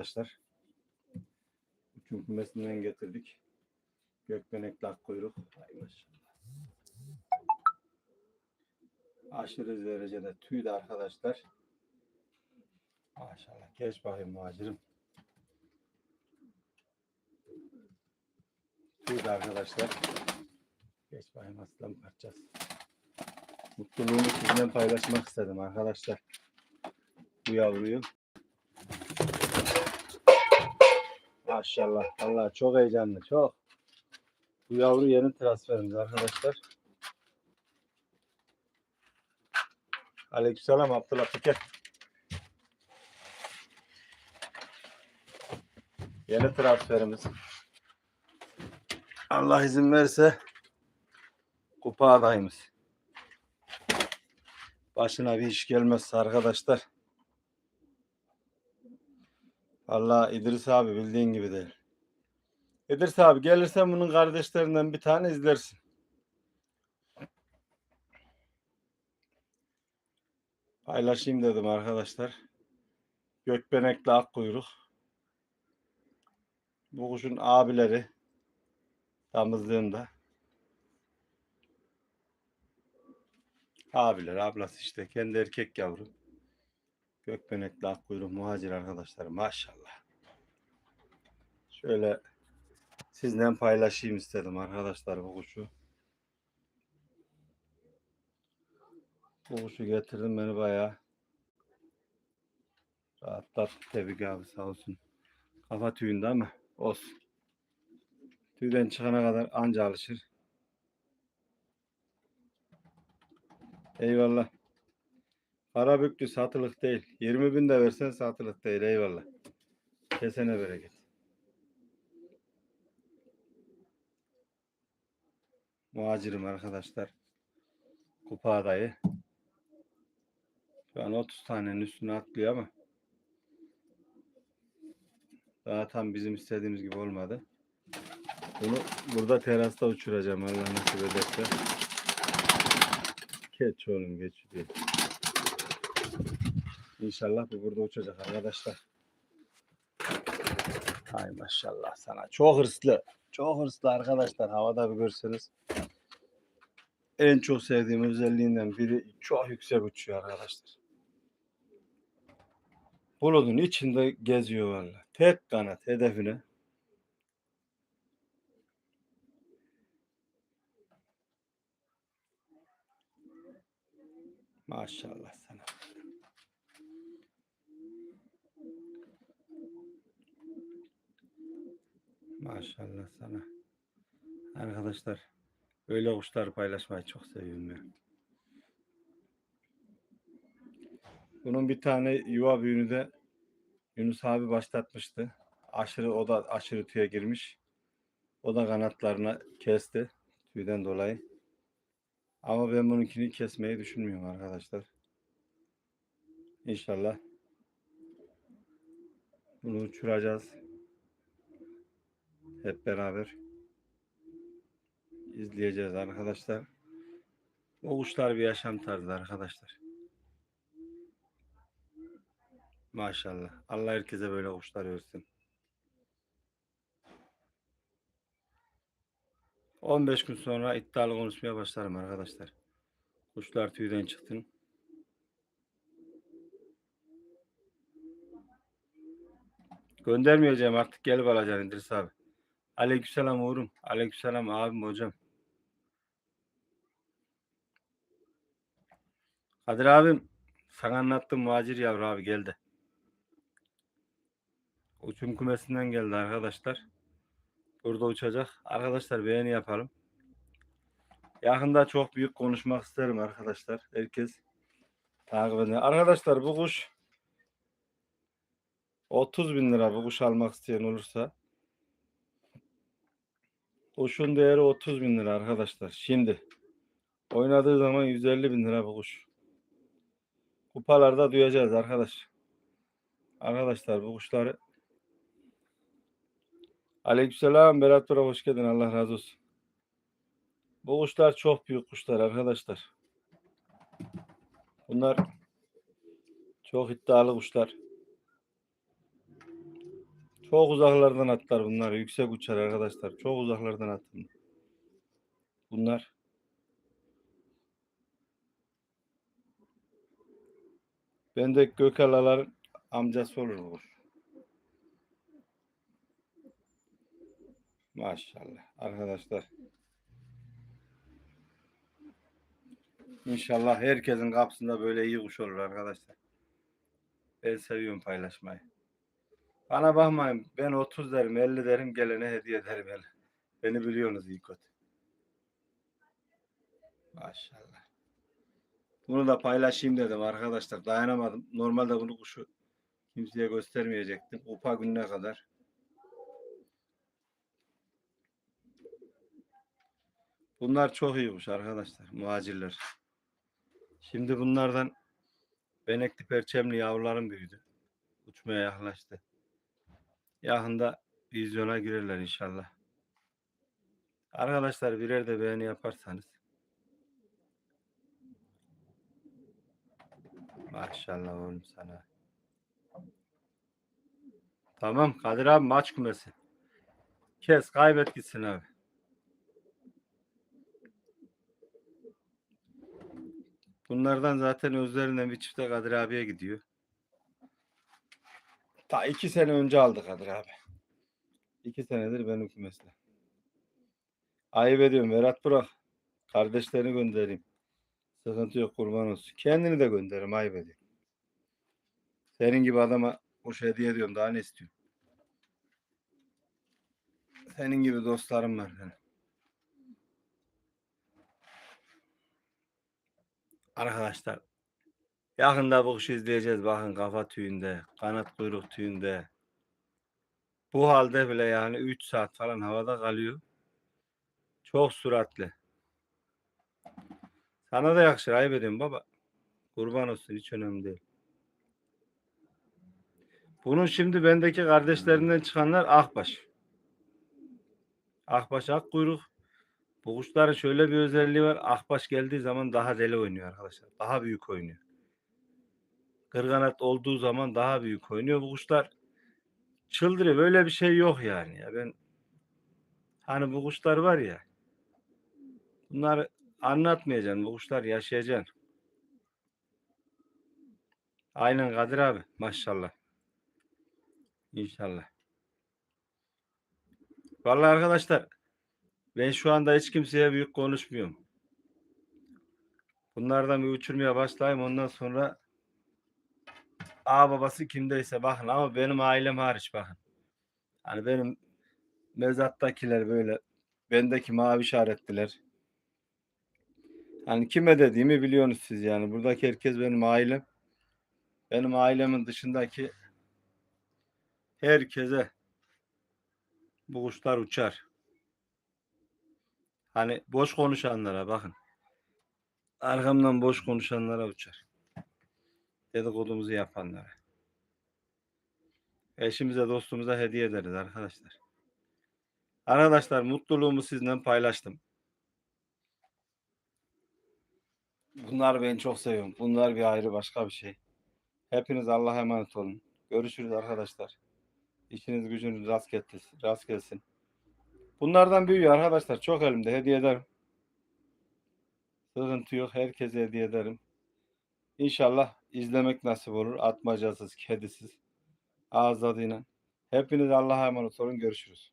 arkadaşlar. Uçum kümesinden getirdik. Gökbenekli akkuyruk. Ay maşallah. Aşırı derecede tüy de arkadaşlar. Maşallah. Geç bakayım muhacirim. Tüy de arkadaşlar. Geç bakayım aslan parçası. Mutluluğumu sizinle paylaşmak istedim arkadaşlar. Bu yavruyu. Maşallah. Allah çok heyecanlı. Çok. Bu yavru yeni transferimiz arkadaşlar. Aleykümselam Abdullah Peker. Yeni transferimiz. Allah izin verirse kupa adayımız. Başına bir iş gelmezse arkadaşlar. Allah İdris abi bildiğin gibi değil. İdris abi gelirsen bunun kardeşlerinden bir tane izlersin. Paylaşayım dedim arkadaşlar. Gökbenekli akkuyruk. Bu kuşun abileri damızlığında. Abiler, ablası işte. Kendi erkek yavru. Gökbenekli akkuyruk muhacir arkadaşlar. Maşallah. Şöyle sizden paylaşayım istedim arkadaşlar bu kuşu. Bu kuşu getirdim beni bayağı rahatlattı. Tebrik abi sağ olsun. Kafa tüyünde ama olsun. Tüyden çıkana kadar anca alışır. Eyvallah. Karabüklü satılık değil. 20 bin de versen satılık değil. Eyvallah. Kesene bereket. Muhacirim arkadaşlar. Kupa adayı. Şu an 30 tanenin üstüne atlıyor ama daha tam bizim istediğimiz gibi olmadı. Bunu burada terasta uçuracağım Allah nasip ederse. Geç oğlum geç diye. İnşallah bu burada uçacak arkadaşlar. Ay maşallah sana. Çok hırslı. Çok hırslı arkadaşlar. Havada bir görseniz. En çok sevdiğim özelliğinden biri çok yüksek uçuyor arkadaşlar. Bulutun içinde geziyor valla. Tek kanat hedefine. Maşallah sana. Maşallah sana. Arkadaşlar öyle kuşları paylaşmayı çok seviyorum ya. Bunun bir tane yuva büyüğünü de Yunus abi başlatmıştı. Aşırı o da aşırı tüye girmiş. O da kanatlarına kesti tüyden dolayı. Ama ben bununkini kesmeyi düşünmüyorum arkadaşlar. İnşallah bunu uçuracağız. Hep beraber izleyeceğiz arkadaşlar. O bir yaşam tarzı arkadaşlar. Maşallah. Allah herkese böyle kuşlar versin. 15 gün sonra iddialı konuşmaya başlarım arkadaşlar. Kuşlar tüyden çıktın. Göndermeyeceğim artık gelip alacaksın İdris abi. Aleykümselam Uğur'um. Aleykümselam abim hocam. Kadir abim sana anlattım muhacir yavru abi geldi. Uçum kümesinden geldi arkadaşlar. Burada uçacak. Arkadaşlar beğeni yapalım. Yakında çok büyük konuşmak isterim arkadaşlar. Herkes takip edin. Arkadaşlar bu kuş 30 bin lira bu kuş almak isteyen olursa kuşun değeri 30 bin lira arkadaşlar. Şimdi oynadığı zaman 150 bin lira bu kuş. Kupalarda duyacağız arkadaş. Arkadaşlar bu kuşları Aleykümselam Berat Bora hoş geldin. Allah razı olsun. Bu kuşlar çok büyük kuşlar arkadaşlar. Bunlar çok iddialı kuşlar. Çok uzaklardan atlar bunlar. Yüksek uçar arkadaşlar. Çok uzaklardan atın. Bunlar. Ben de Gökalaların amcası olur bu. Maşallah arkadaşlar. İnşallah herkesin kapısında böyle iyi kuş olur arkadaşlar. Ben seviyorum paylaşmayı. Bana bakmayın. Ben 30 derim, 50 derim, gelene hediye ederim. hele. Beni biliyorsunuz iyi kötü. Maşallah. Bunu da paylaşayım dedim arkadaşlar. Dayanamadım. Normalde bunu kuşu kimseye göstermeyecektim. Upa gününe kadar. Bunlar çok iyi kuş arkadaşlar. Muhacirler. Şimdi bunlardan benekli perçemli yavrularım büyüdü. Uçmaya yaklaştı. Yakında vizyona girerler inşallah. Arkadaşlar birer de beğeni yaparsanız. Maşallah oğlum sana. Tamam Kadir abi maç kümesi. Kes kaybet gitsin abi. Bunlardan zaten özlerinden bir çifte Kadir abiye gidiyor. Ta iki sene önce aldı Kadir abi. İki senedir benim kümesle. Ayıp ediyorum Berat bırak. Kardeşlerini göndereyim. Sıkıntı yok kurban olsun. Kendini de gönderirim ayıp ediyorum. Senin gibi adama kuş hediye ediyorum daha ne istiyorum. Senin gibi dostlarım var benim. Arkadaşlar yakında bu kuşu izleyeceğiz. Bakın kafa tüyünde, kanat kuyruk tüyünde. Bu halde bile yani 3 saat falan havada kalıyor. Çok süratli. Sana da yakışır ayıp ediyorum baba. Kurban olsun hiç önemli değil. Bunun şimdi bendeki kardeşlerinden çıkanlar akbaş. Akbaş ak kuyruk. Bu kuşların şöyle bir özelliği var. Akbaş geldiği zaman daha deli oynuyor arkadaşlar. Daha büyük oynuyor. Kırganat olduğu zaman daha büyük oynuyor. Bu kuşlar çıldırıyor. Böyle bir şey yok yani. Ya ben hani bu kuşlar var ya bunları anlatmayacaksın. Bu kuşlar yaşayacaksın. Aynen Kadir abi. Maşallah. İnşallah. Vallahi arkadaşlar ben şu anda hiç kimseye büyük konuşmuyorum. Bunlardan bir uçurmaya başlayayım ondan sonra A babası kimdeyse bakın ama benim ailem hariç bakın. Hani benim mezattakiler böyle bendeki mavi işaretliler. Hani kime dediğimi biliyorsunuz siz yani. Buradaki herkes benim ailem. Benim ailemin dışındaki herkese bu kuşlar uçar. Hani boş konuşanlara bakın. Arkamdan boş konuşanlara uçar. Dedikodumuzu yapanlara. Eşimize dostumuza hediye ederiz arkadaşlar. Arkadaşlar mutluluğumu sizinle paylaştım. Bunlar beni çok seviyorum. Bunlar bir ayrı başka bir şey. Hepiniz Allah'a emanet olun. Görüşürüz arkadaşlar. İşiniz gücünüz rast gelsin. Rast gelsin. Bunlardan büyüyor arkadaşlar. Çok elimde. Hediye ederim. Sıkıntı yok. Herkese hediye ederim. İnşallah izlemek nasip olur. Atmacasız, kedisiz. Ağız tadıyla. Hepiniz Allah'a emanet olun. Görüşürüz.